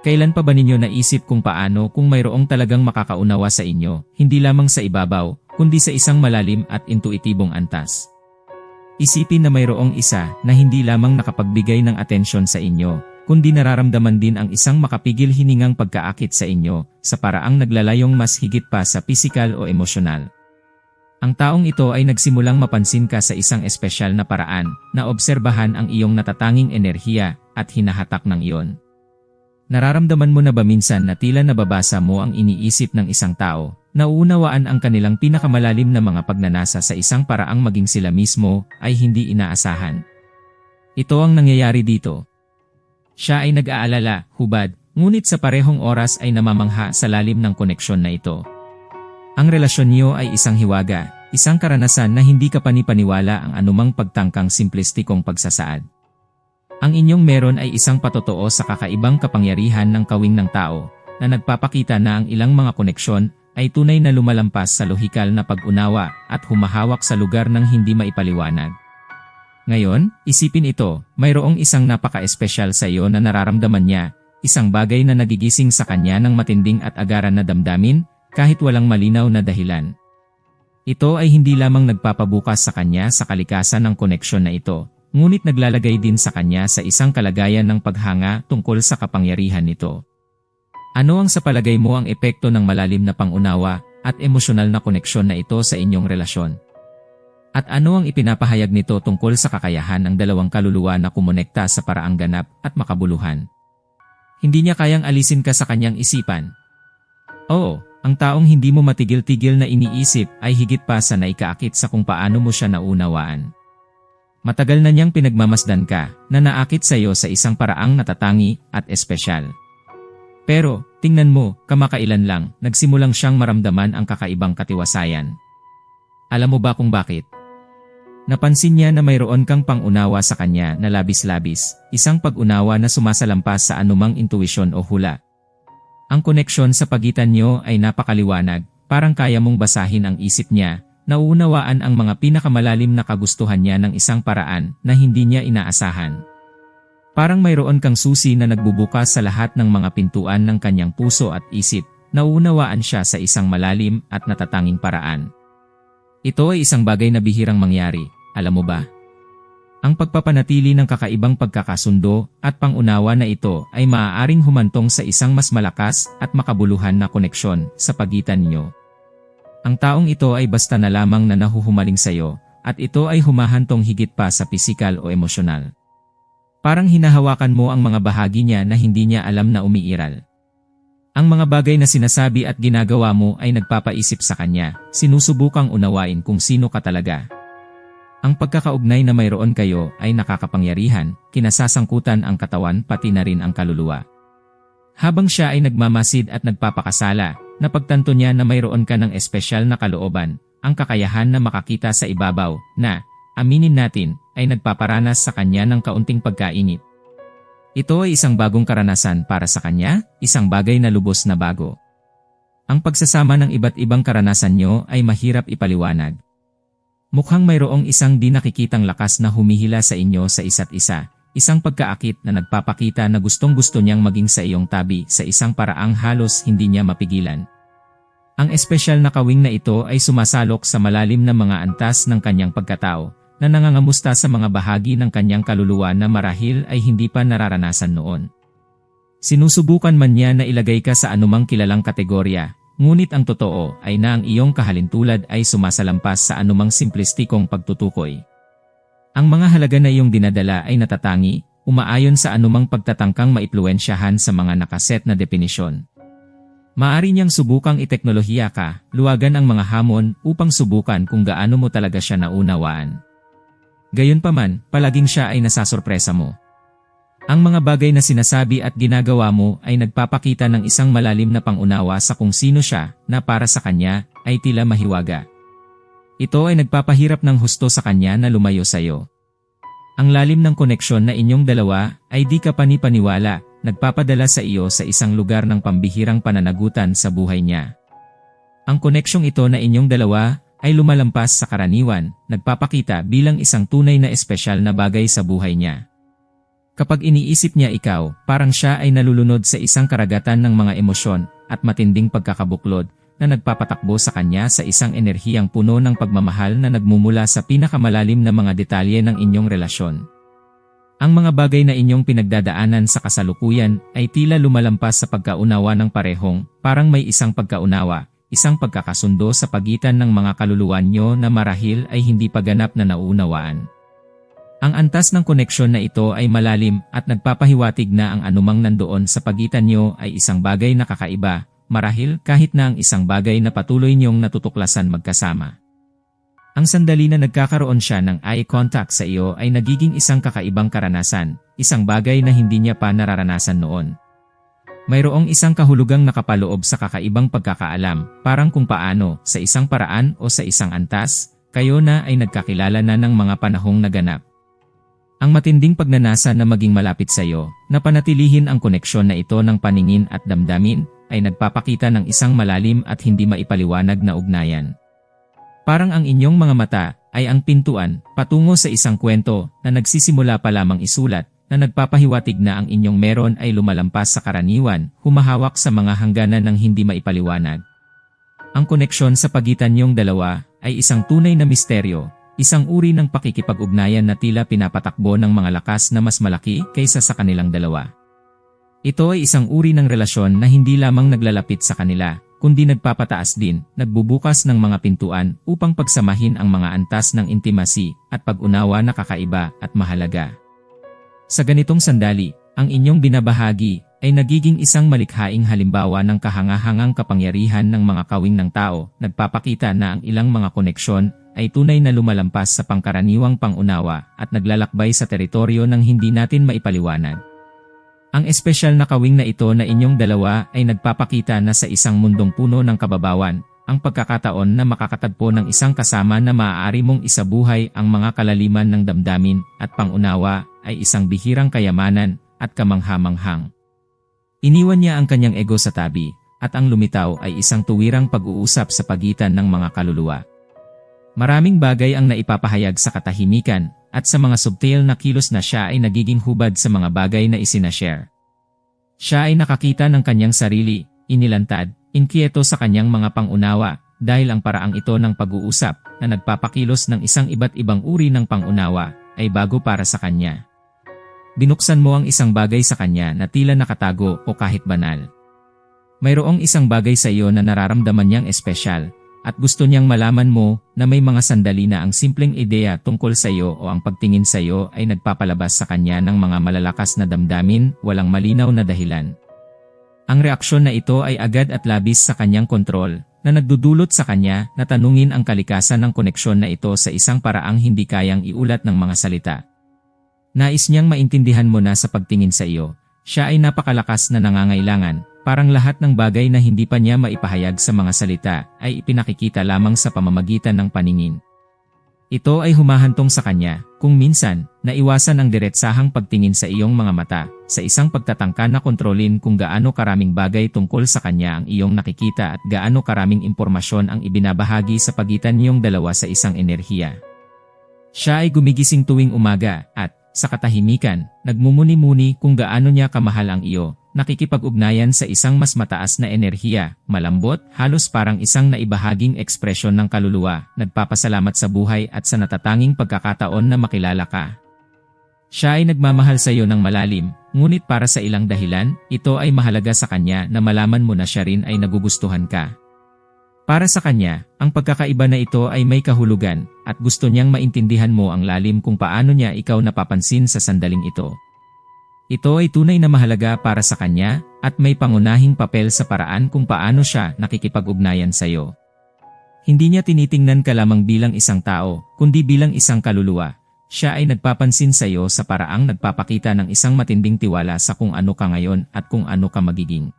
Kailan pa ba ninyo naisip kung paano kung mayroong talagang makakaunawa sa inyo, hindi lamang sa ibabaw, kundi sa isang malalim at intuitibong antas? Isipin na mayroong isa na hindi lamang nakapagbigay ng atensyon sa inyo, kundi nararamdaman din ang isang makapigil hiningang pagkaakit sa inyo, sa paraang naglalayong mas higit pa sa pisikal o emosyonal. Ang taong ito ay nagsimulang mapansin ka sa isang espesyal na paraan, na obserbahan ang iyong natatanging enerhiya at hinahatak ng iyon. Nararamdaman mo na ba minsan na tila nababasa mo ang iniisip ng isang tao, nauunawaan ang kanilang pinakamalalim na mga pagnanasa sa isang paraang maging sila mismo ay hindi inaasahan. Ito ang nangyayari dito. Siya ay nag-aalala, hubad, ngunit sa parehong oras ay namamangha sa lalim ng koneksyon na ito. Ang relasyon niyo ay isang hiwaga, isang karanasan na hindi ka panipaniwala ang anumang pagtangkang simplistikong pagsasaad. Ang inyong meron ay isang patotoo sa kakaibang kapangyarihan ng kawing ng tao, na nagpapakita na ang ilang mga koneksyon ay tunay na lumalampas sa lohikal na pag-unawa at humahawak sa lugar ng hindi maipaliwanag. Ngayon, isipin ito, mayroong isang napaka-espesyal sa iyo na nararamdaman niya, isang bagay na nagigising sa kanya ng matinding at agaran na damdamin, kahit walang malinaw na dahilan. Ito ay hindi lamang nagpapabukas sa kanya sa kalikasan ng koneksyon na ito, ngunit naglalagay din sa kanya sa isang kalagayan ng paghanga tungkol sa kapangyarihan nito. Ano ang sa palagay mo ang epekto ng malalim na pangunawa at emosyonal na koneksyon na ito sa inyong relasyon? At ano ang ipinapahayag nito tungkol sa kakayahan ng dalawang kaluluwa na kumonekta sa paraang ganap at makabuluhan? Hindi niya kayang alisin ka sa kanyang isipan. Oo, ang taong hindi mo matigil-tigil na iniisip ay higit pa sa naikaakit sa kung paano mo siya naunawaan. Matagal na niyang pinagmamasdan ka na naakit sa iyo sa isang paraang natatangi at espesyal. Pero, tingnan mo, kamakailan lang, nagsimulang siyang maramdaman ang kakaibang katiwasayan. Alam mo ba kung bakit? Napansin niya na mayroon kang pangunawa sa kanya na labis-labis, isang pag-unawa na sumasalampas sa anumang intuisyon o hula. Ang koneksyon sa pagitan niyo ay napakaliwanag, parang kaya mong basahin ang isip niya nauunawaan ang mga pinakamalalim na kagustuhan niya ng isang paraan na hindi niya inaasahan. Parang mayroon kang susi na nagbubukas sa lahat ng mga pintuan ng kanyang puso at isip, nauunawaan siya sa isang malalim at natatanging paraan. Ito ay isang bagay na bihirang mangyari, alam mo ba? Ang pagpapanatili ng kakaibang pagkakasundo at pangunawa na ito ay maaaring humantong sa isang mas malakas at makabuluhan na koneksyon sa pagitan niyo. Ang taong ito ay basta na lamang na nahuhumaling sa iyo, at ito ay humahantong higit pa sa pisikal o emosyonal. Parang hinahawakan mo ang mga bahagi niya na hindi niya alam na umiiral. Ang mga bagay na sinasabi at ginagawa mo ay nagpapaisip sa kanya, sinusubukang unawain kung sino ka talaga. Ang pagkakaugnay na mayroon kayo ay nakakapangyarihan, kinasasangkutan ang katawan pati na rin ang kaluluwa. Habang siya ay nagmamasid at nagpapakasala, napagtanto niya na mayroon ka ng espesyal na kalooban, ang kakayahan na makakita sa ibabaw, na, aminin natin, ay nagpaparanas sa kanya ng kaunting pagkainit. Ito ay isang bagong karanasan para sa kanya, isang bagay na lubos na bago. Ang pagsasama ng iba't ibang karanasan nyo ay mahirap ipaliwanag. Mukhang mayroong isang di nakikitang lakas na humihila sa inyo sa isa't isa, isang pagkaakit na nagpapakita na gustong gusto niyang maging sa iyong tabi sa isang paraang halos hindi niya mapigilan. Ang espesyal na kawing na ito ay sumasalok sa malalim na mga antas ng kanyang pagkatao, na nangangamusta sa mga bahagi ng kanyang kaluluwa na marahil ay hindi pa nararanasan noon. Sinusubukan man niya na ilagay ka sa anumang kilalang kategorya, ngunit ang totoo ay na ang iyong kahalintulad ay sumasalampas sa anumang simplistikong pagtutukoy. Ang mga halaga na iyong dinadala ay natatangi, umaayon sa anumang pagtatangkang maipluensyahan sa mga nakaset na definisyon. Maari niyang subukang iteknolohiya ka, luwagan ang mga hamon upang subukan kung gaano mo talaga siya naunawaan. Gayunpaman, palaging siya ay nasasorpresa mo. Ang mga bagay na sinasabi at ginagawa mo ay nagpapakita ng isang malalim na pangunawa sa kung sino siya na para sa kanya ay tila mahiwaga. Ito ay nagpapahirap ng husto sa kanya na lumayo sa iyo. Ang lalim ng koneksyon na inyong dalawa ay di ka panipaniwala nagpapadala sa iyo sa isang lugar ng pambihirang pananagutan sa buhay niya. Ang koneksyong ito na inyong dalawa ay lumalampas sa karaniwan, nagpapakita bilang isang tunay na espesyal na bagay sa buhay niya. Kapag iniisip niya ikaw, parang siya ay nalulunod sa isang karagatan ng mga emosyon at matinding pagkakabuklod na nagpapatakbo sa kanya sa isang enerhiyang puno ng pagmamahal na nagmumula sa pinakamalalim na mga detalye ng inyong relasyon. Ang mga bagay na inyong pinagdadaanan sa kasalukuyan ay tila lumalampas sa pagkaunawa ng parehong, parang may isang pagkaunawa, isang pagkakasundo sa pagitan ng mga kaluluwa nyo na marahil ay hindi pa ganap na naunawaan. Ang antas ng koneksyon na ito ay malalim at nagpapahiwatig na ang anumang nandoon sa pagitan nyo ay isang bagay na kakaiba, marahil kahit na ang isang bagay na patuloy nyong natutuklasan magkasama. Ang sandali na nagkakaroon siya ng eye contact sa iyo ay nagiging isang kakaibang karanasan, isang bagay na hindi niya pa nararanasan noon. Mayroong isang kahulugang nakapaloob sa kakaibang pagkakaalam, parang kung paano, sa isang paraan o sa isang antas, kayo na ay nagkakilala na ng mga panahong naganap. Ang matinding pagnanasa na maging malapit sa iyo, na panatilihin ang koneksyon na ito ng paningin at damdamin, ay nagpapakita ng isang malalim at hindi maipaliwanag na ugnayan. Parang ang inyong mga mata ay ang pintuan patungo sa isang kwento na nagsisimula pa lamang isulat na nagpapahiwatig na ang inyong meron ay lumalampas sa karaniwan, humahawak sa mga hangganan ng hindi maipaliwanag. Ang koneksyon sa pagitan niyong dalawa ay isang tunay na misteryo, isang uri ng pakikipag-ugnayan na tila pinapatakbo ng mga lakas na mas malaki kaysa sa kanilang dalawa. Ito ay isang uri ng relasyon na hindi lamang naglalapit sa kanila, kundi nagpapataas din, nagbubukas ng mga pintuan upang pagsamahin ang mga antas ng intimacy at pag-unawa na kakaiba at mahalaga. Sa ganitong sandali, ang inyong binabahagi ay nagiging isang malikhaing halimbawa ng kahangahangang kapangyarihan ng mga kawing ng tao, nagpapakita na ang ilang mga koneksyon ay tunay na lumalampas sa pangkaraniwang pangunawa at naglalakbay sa teritoryo ng hindi natin maipaliwanag. Ang espesyal na kawing na ito na inyong dalawa ay nagpapakita na sa isang mundong puno ng kababawan, ang pagkakataon na makakatagpo ng isang kasama na maaari mong isabuhay ang mga kalaliman ng damdamin at pangunawa ay isang bihirang kayamanan at kamanghamanghang. Iniwan niya ang kanyang ego sa tabi, at ang lumitaw ay isang tuwirang pag-uusap sa pagitan ng mga kaluluwa. Maraming bagay ang naipapahayag sa katahimikan at sa mga subtle na kilos na siya ay nagiging hubad sa mga bagay na isinashare. Siya ay nakakita ng kanyang sarili, inilantad, inkieto sa kanyang mga pangunawa dahil ang paraang ito ng pag-uusap na nagpapakilos ng isang iba't ibang uri ng pangunawa ay bago para sa kanya. Binuksan mo ang isang bagay sa kanya na tila nakatago o kahit banal. Mayroong isang bagay sa iyo na nararamdaman niyang espesyal at gusto niyang malaman mo na may mga sandali na ang simpleng ideya tungkol sa iyo o ang pagtingin sa iyo ay nagpapalabas sa kanya ng mga malalakas na damdamin, walang malinaw na dahilan. Ang reaksyon na ito ay agad at labis sa kanyang kontrol, na nagdudulot sa kanya na tanungin ang kalikasan ng koneksyon na ito sa isang paraang hindi kayang iulat ng mga salita. Nais niyang maintindihan mo na sa pagtingin sa iyo, siya ay napakalakas na nangangailangan, Parang lahat ng bagay na hindi pa niya maipahayag sa mga salita ay ipinakikita lamang sa pamamagitan ng paningin. Ito ay humahantong sa kanya, kung minsan, naiwasan ang diretsahang pagtingin sa iyong mga mata, sa isang pagtatangka na kontrolin kung gaano karaming bagay tungkol sa kanya ang iyong nakikita at gaano karaming impormasyon ang ibinabahagi sa pagitan niyong dalawa sa isang enerhiya. Siya ay gumigising tuwing umaga at, sa katahimikan, nagmumuni-muni kung gaano niya kamahal ang iyo, nakikipag-ugnayan sa isang mas mataas na enerhiya, malambot, halos parang isang naibahaging ekspresyon ng kaluluwa, nagpapasalamat sa buhay at sa natatanging pagkakataon na makilala ka. Siya ay nagmamahal sa iyo ng malalim, ngunit para sa ilang dahilan, ito ay mahalaga sa kanya na malaman mo na siya rin ay nagugustuhan ka. Para sa kanya, ang pagkakaiba na ito ay may kahulugan, at gusto niyang maintindihan mo ang lalim kung paano niya ikaw napapansin sa sandaling ito. Ito ay tunay na mahalaga para sa kanya at may pangunahing papel sa paraan kung paano siya nakikipag-ugnayan sa iyo. Hindi niya tinitingnan ka lamang bilang isang tao, kundi bilang isang kaluluwa. Siya ay nagpapansin sa iyo sa paraang nagpapakita ng isang matinding tiwala sa kung ano ka ngayon at kung ano ka magiging.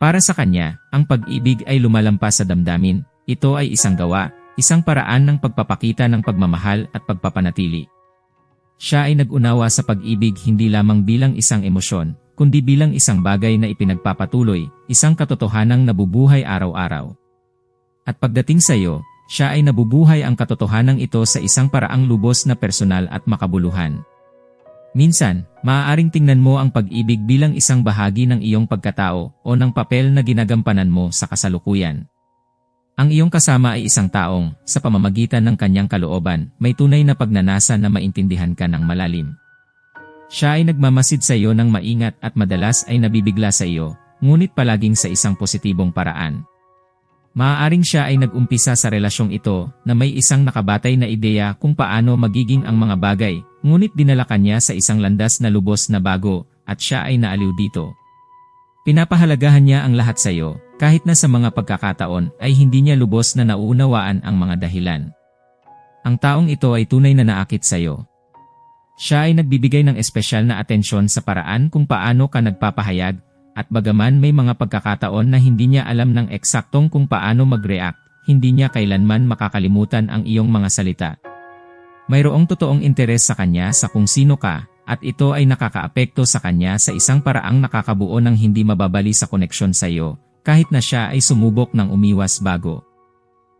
Para sa kanya, ang pag-ibig ay lumalampas sa damdamin. Ito ay isang gawa, isang paraan ng pagpapakita ng pagmamahal at pagpapanatili. Siya ay nag-unawa sa pag-ibig hindi lamang bilang isang emosyon, kundi bilang isang bagay na ipinagpapatuloy, isang katotohanang nabubuhay araw-araw. At pagdating sa iyo, siya ay nabubuhay ang katotohanan ito sa isang paraang lubos na personal at makabuluhan. Minsan, maaaring tingnan mo ang pag-ibig bilang isang bahagi ng iyong pagkatao o ng papel na ginagampanan mo sa kasalukuyan. Ang iyong kasama ay isang taong, sa pamamagitan ng kanyang kalooban, may tunay na pagnanasa na maintindihan ka ng malalim. Siya ay nagmamasid sa iyo ng maingat at madalas ay nabibigla sa iyo, ngunit palaging sa isang positibong paraan. Maaaring siya ay nag-umpisa sa relasyong ito na may isang nakabatay na ideya kung paano magiging ang mga bagay, ngunit dinala kanya sa isang landas na lubos na bago at siya ay naaliw dito. Pinapahalagahan niya ang lahat sa iyo, kahit na sa mga pagkakataon ay hindi niya lubos na nauunawaan ang mga dahilan. Ang taong ito ay tunay na naakit sa iyo. Siya ay nagbibigay ng espesyal na atensyon sa paraan kung paano ka nagpapahayag, at bagaman may mga pagkakataon na hindi niya alam ng eksaktong kung paano mag-react, hindi niya kailanman makakalimutan ang iyong mga salita. Mayroong totoong interes sa kanya sa kung sino ka, at ito ay nakakaapekto sa kanya sa isang paraang nakakabuo ng hindi mababali sa koneksyon sa iyo, kahit na siya ay sumubok ng umiwas bago.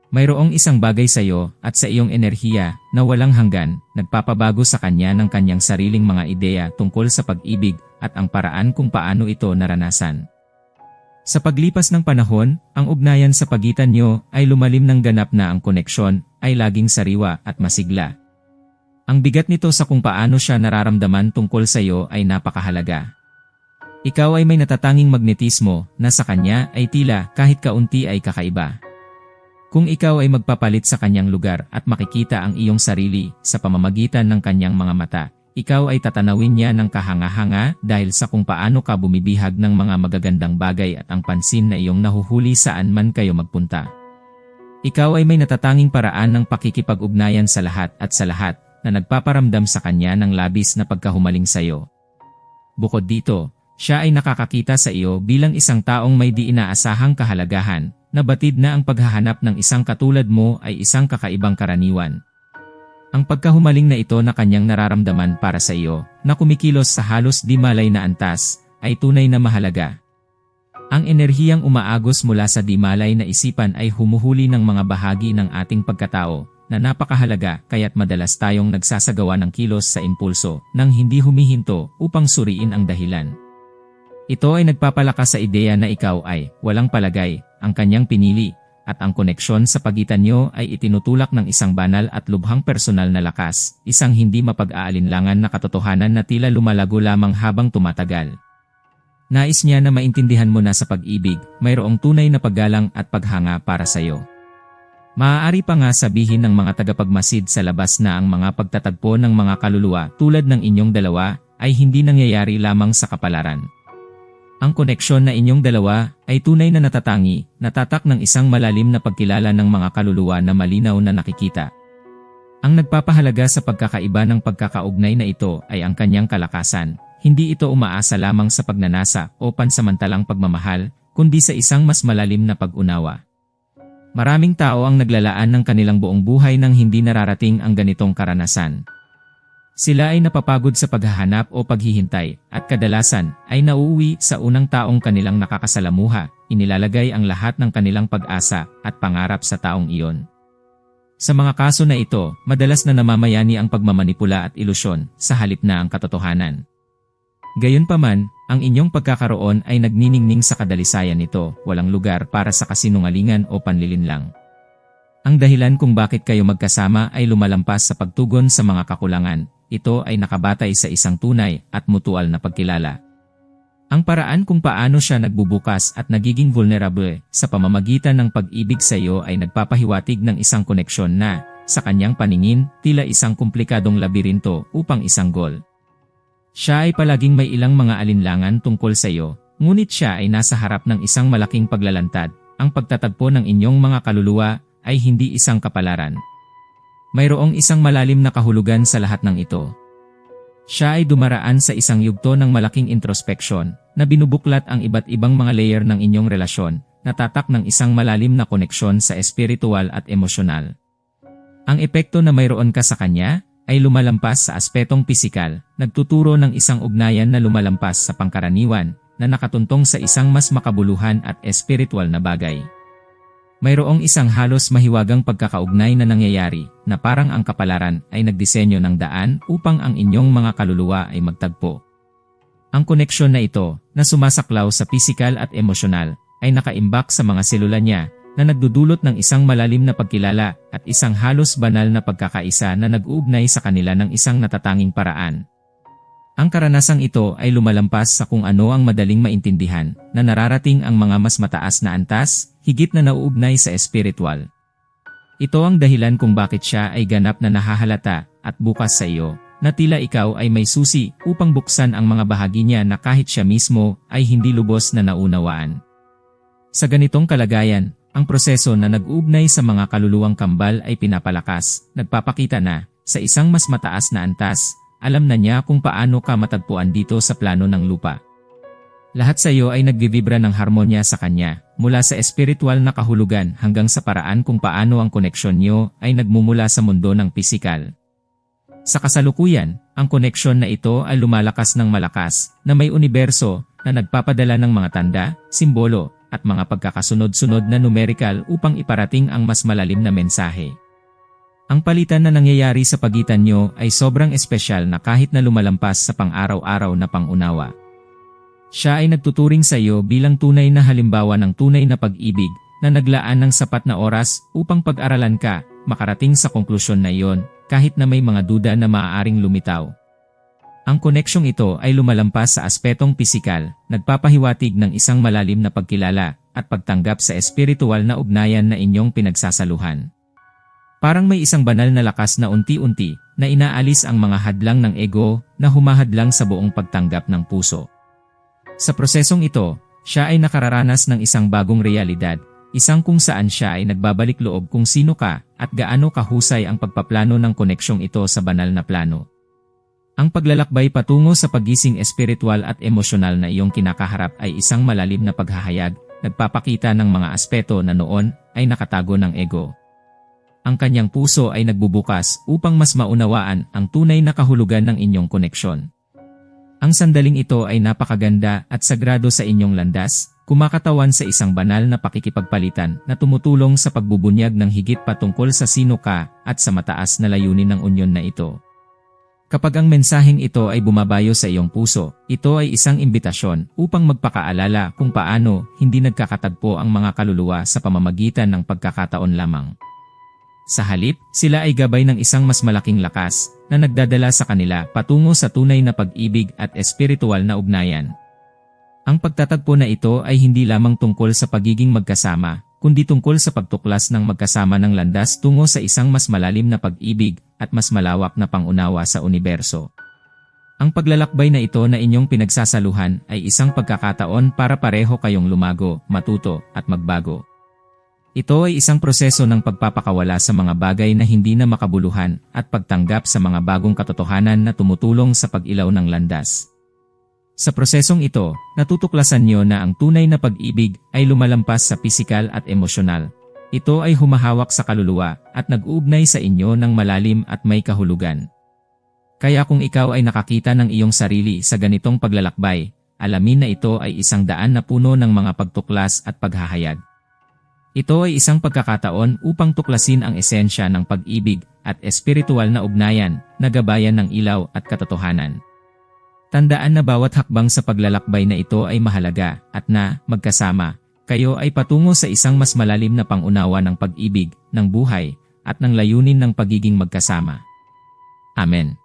Mayroong isang bagay sa iyo at sa iyong enerhiya na walang hanggan, nagpapabago sa kanya ng kanyang sariling mga ideya tungkol sa pag-ibig at ang paraan kung paano ito naranasan. Sa paglipas ng panahon, ang ugnayan sa pagitan niyo ay lumalim ng ganap na ang koneksyon ay laging sariwa at masigla. Ang bigat nito sa kung paano siya nararamdaman tungkol sa iyo ay napakahalaga. Ikaw ay may natatanging magnetismo na sa kanya ay tila kahit kaunti ay kakaiba. Kung ikaw ay magpapalit sa kanyang lugar at makikita ang iyong sarili sa pamamagitan ng kanyang mga mata, ikaw ay tatanawin niya ng kahanga-hanga dahil sa kung paano ka bumibihag ng mga magagandang bagay at ang pansin na iyong nahuhuli saan man kayo magpunta. Ikaw ay may natatanging paraan ng pakikipag-ugnayan sa lahat at sa lahat na nagpaparamdam sa kanya ng labis na pagkahumaling sa iyo. Bukod dito, siya ay nakakakita sa iyo bilang isang taong may di inaasahang kahalagahan, na batid na ang paghahanap ng isang katulad mo ay isang kakaibang karaniwan. Ang pagkahumaling na ito na kanyang nararamdaman para sa iyo, na kumikilos sa halos di malay na antas, ay tunay na mahalaga. Ang enerhiyang umaagos mula sa di malay na isipan ay humuhuli ng mga bahagi ng ating pagkatao, na napakahalaga kaya't madalas tayong nagsasagawa ng kilos sa impulso nang hindi humihinto upang suriin ang dahilan. Ito ay nagpapalakas sa ideya na ikaw ay walang palagay, ang kanyang pinili, at ang koneksyon sa pagitan nyo ay itinutulak ng isang banal at lubhang personal na lakas, isang hindi mapag-aalinlangan na katotohanan na tila lumalago lamang habang tumatagal. Nais niya na maintindihan mo na sa pag-ibig, mayroong tunay na paggalang at paghanga para sa iyo. Maaari pa nga sabihin ng mga tagapagmasid sa labas na ang mga pagtatagpo ng mga kaluluwa tulad ng inyong dalawa ay hindi nangyayari lamang sa kapalaran. Ang koneksyon na inyong dalawa ay tunay na natatangi, natatak ng isang malalim na pagkilala ng mga kaluluwa na malinaw na nakikita. Ang nagpapahalaga sa pagkakaiba ng pagkakaugnay na ito ay ang kanyang kalakasan, hindi ito umaasa lamang sa pagnanasa o pansamantalang pagmamahal, kundi sa isang mas malalim na pag-unawa. Maraming tao ang naglalaan ng kanilang buong buhay nang hindi nararating ang ganitong karanasan. Sila ay napapagod sa paghahanap o paghihintay at kadalasan ay nauuwi sa unang taong kanilang nakakasalamuha, inilalagay ang lahat ng kanilang pag-asa at pangarap sa taong iyon. Sa mga kaso na ito, madalas na namamayani ang pagmamanipula at ilusyon sa halip na ang katotohanan. Gayunpaman, ang inyong pagkakaroon ay nagniningning sa kadalisayan nito, walang lugar para sa kasinungalingan o panlilinlang. Ang dahilan kung bakit kayo magkasama ay lumalampas sa pagtugon sa mga kakulangan, ito ay nakabatay sa isang tunay at mutual na pagkilala. Ang paraan kung paano siya nagbubukas at nagiging vulnerable sa pamamagitan ng pag-ibig sa iyo ay nagpapahiwatig ng isang koneksyon na, sa kanyang paningin, tila isang komplikadong labirinto upang isang goal. Siya ay palaging may ilang mga alinlangan tungkol sa iyo, ngunit siya ay nasa harap ng isang malaking paglalantad. Ang pagtatagpo ng inyong mga kaluluwa ay hindi isang kapalaran. Mayroong isang malalim na kahulugan sa lahat ng ito. Siya ay dumaraan sa isang yugto ng malaking introspection na binubuklat ang iba't ibang mga layer ng inyong relasyon, natatak ng isang malalim na koneksyon sa espiritual at emosyonal. Ang epekto na mayroon ka sa kanya ay lumalampas sa aspetong pisikal, nagtuturo ng isang ugnayan na lumalampas sa pangkaraniwan, na nakatuntong sa isang mas makabuluhan at espiritual na bagay. Mayroong isang halos mahiwagang pagkakaugnay na nangyayari na parang ang kapalaran ay nagdisenyo ng daan upang ang inyong mga kaluluwa ay magtagpo. Ang koneksyon na ito, na sumasaklaw sa pisikal at emosyonal, ay nakaimbak sa mga selula niya na nagdudulot ng isang malalim na pagkilala at isang halos banal na pagkakaisa na nag-uugnay sa kanila ng isang natatanging paraan. Ang karanasang ito ay lumalampas sa kung ano ang madaling maintindihan na nararating ang mga mas mataas na antas, higit na nauugnay sa espiritual. Ito ang dahilan kung bakit siya ay ganap na nahahalata at bukas sa iyo, na tila ikaw ay may susi upang buksan ang mga bahagi niya na kahit siya mismo ay hindi lubos na naunawaan. Sa ganitong kalagayan, ang proseso na nag-uugnay sa mga kaluluwang kambal ay pinapalakas, nagpapakita na, sa isang mas mataas na antas, alam na niya kung paano ka matagpuan dito sa plano ng lupa. Lahat sa iyo ay nagbibibra ng harmonya sa kanya, mula sa espiritual na kahulugan hanggang sa paraan kung paano ang koneksyon niyo ay nagmumula sa mundo ng pisikal. Sa kasalukuyan, ang koneksyon na ito ay lumalakas ng malakas na may universo na nagpapadala ng mga tanda, simbolo, at mga pagkakasunod-sunod na numerical upang iparating ang mas malalim na mensahe. Ang palitan na nangyayari sa pagitan nyo ay sobrang espesyal na kahit na lumalampas sa pang-araw-araw na pangunawa. Siya ay nagtuturing sa iyo bilang tunay na halimbawa ng tunay na pag-ibig na naglaan ng sapat na oras upang pag-aralan ka, makarating sa konklusyon na iyon, kahit na may mga duda na maaaring lumitaw. Ang koneksyong ito ay lumalampas sa aspetong pisikal, nagpapahiwatig ng isang malalim na pagkilala at pagtanggap sa espiritual na ugnayan na inyong pinagsasaluhan. Parang may isang banal na lakas na unti-unti na inaalis ang mga hadlang ng ego na humahadlang sa buong pagtanggap ng puso. Sa prosesong ito, siya ay nakararanas ng isang bagong realidad, isang kung saan siya ay nagbabalik loob kung sino ka at gaano kahusay ang pagpaplano ng koneksyong ito sa banal na plano. Ang paglalakbay patungo sa pagising espiritual at emosyonal na iyong kinakaharap ay isang malalim na paghahayag, nagpapakita ng mga aspeto na noon ay nakatago ng ego ang kanyang puso ay nagbubukas upang mas maunawaan ang tunay na kahulugan ng inyong koneksyon. Ang sandaling ito ay napakaganda at sagrado sa inyong landas, kumakatawan sa isang banal na pakikipagpalitan na tumutulong sa pagbubunyag ng higit patungkol sa sino ka at sa mataas na layunin ng unyon na ito. Kapag ang mensaheng ito ay bumabayo sa iyong puso, ito ay isang imbitasyon upang magpakaalala kung paano hindi nagkakatagpo ang mga kaluluwa sa pamamagitan ng pagkakataon lamang. Sa halip, sila ay gabay ng isang mas malaking lakas na nagdadala sa kanila patungo sa tunay na pag-ibig at espiritual na ugnayan. Ang pagtatagpo na ito ay hindi lamang tungkol sa pagiging magkasama, kundi tungkol sa pagtuklas ng magkasama ng landas tungo sa isang mas malalim na pag-ibig at mas malawak na pangunawa sa universo. Ang paglalakbay na ito na inyong pinagsasaluhan ay isang pagkakataon para pareho kayong lumago, matuto, at magbago. Ito ay isang proseso ng pagpapakawala sa mga bagay na hindi na makabuluhan at pagtanggap sa mga bagong katotohanan na tumutulong sa pag-ilaw ng landas. Sa prosesong ito, natutuklasan niyo na ang tunay na pag-ibig ay lumalampas sa pisikal at emosyonal. Ito ay humahawak sa kaluluwa at nag-uugnay sa inyo ng malalim at may kahulugan. Kaya kung ikaw ay nakakita ng iyong sarili sa ganitong paglalakbay, alamin na ito ay isang daan na puno ng mga pagtuklas at paghahayag. Ito ay isang pagkakataon upang tuklasin ang esensya ng pag-ibig at espiritual na ugnayan na gabayan ng ilaw at katotohanan. Tandaan na bawat hakbang sa paglalakbay na ito ay mahalaga at na, magkasama, kayo ay patungo sa isang mas malalim na pangunawa ng pag-ibig, ng buhay, at ng layunin ng pagiging magkasama. Amen.